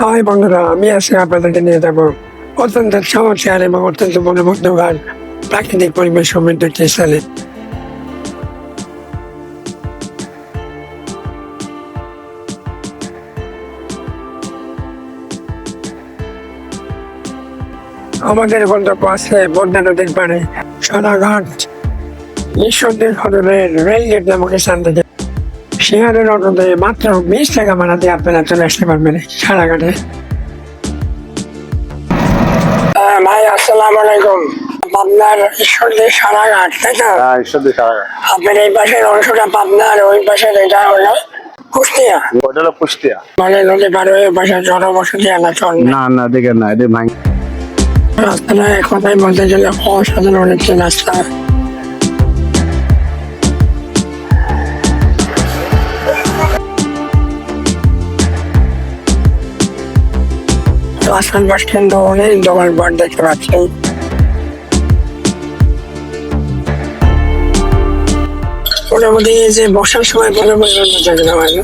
High বন্ধুরা, আমি আজকে আপনাদেরকে নিয়ে যাব অত্যন্ত চমৎকার এবং অত্যন্ত মনোমুগ্ধকর প্রাকৃতিক পরিবেশ সমৃদ্ধ স্থানে আমাদের গন্তব্য আছে বন্যা নদীর পাড়ে সদাঘাট ঈশ্বরদের সদরের রেলগেট নামক স্থান থেকে সিংহারের অটোতে মাত্র বিশ টাকা ভাড়া দিয়ে আপনারা চলে আসতে পারবেন সারাঘাটে। হ্যাঁ, ভাই আসসালামু আলাইকুম। পাবনার ঈশ্বরদের সারাঘাট তাই তো? হ্যাঁ ঈশ্বরদী সারা আপনার এই পাশের অংশটা পাবনার ওই পাশের এটা হলো কুষ্টিয়া। ওটা হলো কুষ্টিয়া। মানে নদী পার হয়ে পাশে জনবসতি এলাকা না। না দেখে না এটা ভাঙ রাস্তাটা এক কথায় বলতে গেলে অসাধারণ একটি রাস্তা। রাস্তার বাস অনেক দোকান পাট দেখতে পাচ্ছেন মোটামুটি এই যে বসার সময় ভালো পরিমাণ না হয় না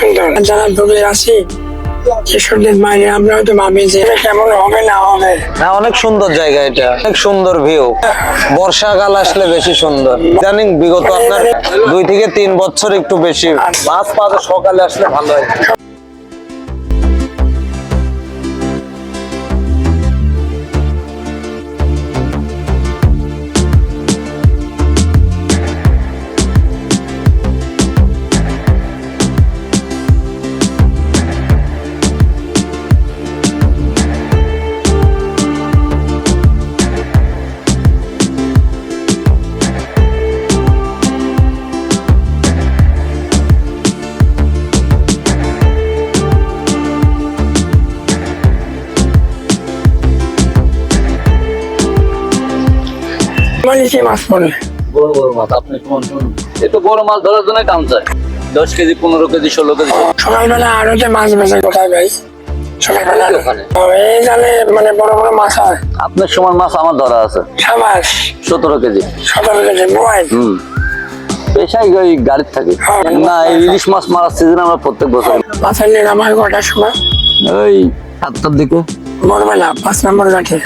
সুন্দর। যারা দূরে আছি কিশোরদের বাইরে আমরা হয়তো ভাবি যে কেমন হবে না হবে। না অনেক সুন্দর জায়গা এটা। অনেক সুন্দর ভিউ বর্ষাকাল আসলে বেশি সুন্দর। জানেন বিগত আপনার দুই থেকে তিন বছর একটু বেশি। মাছ পাঁচ সকালে আসলে ভালো হয়। মানে মাছ পড়ে বড় বড় মাছ আপনি কোন বড় মাছ ধরার জন্য কাম চাই দশ কেজি পনেরো কেজি ষোলো কেজি। সকালবেলা আরও যে মাছ বেচে কোথায় ভাই? সকালবেলা এই জালে মানে বড় বড় মাছ হয়। আপনার সমান মাছ আমার ধরা আছে। সাবাস। সতেরো কেজি। সতেরো কেজি মোবাইল। হুম। পেশাই ওই গাড়ির থাকে। হ্যাঁ। না ইলিশ মাছ মারার সিজন আমরা প্রত্যেক বছর। মাছের নিলাম হয় কটার সময়? ওই সাতটার দিকে। ভোরবেলা পাঁচ নম্বর ঘাটে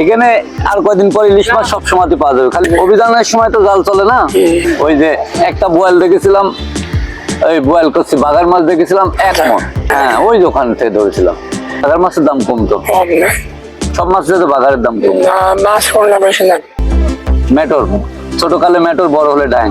এখানে আর কয়দিন পর ইলিশ মাছ সব সময় পাওয়া যাবে। খালি অভিযানের সময় তো জাল চলে না? ওই যে একটা বোয়াল দেখেছিলাম ওই বোয়াল করছি বাগার মাছ দেখেছিলাম এক মন। হ্যাঁ ওই দোকান থেকে ধরেছিলাম। বাগার মাছের দাম কমতো। সব মাছের তো বাগারের দাম কম মাছ মেটর ছোট কালে মেটর বড় হলে ডাং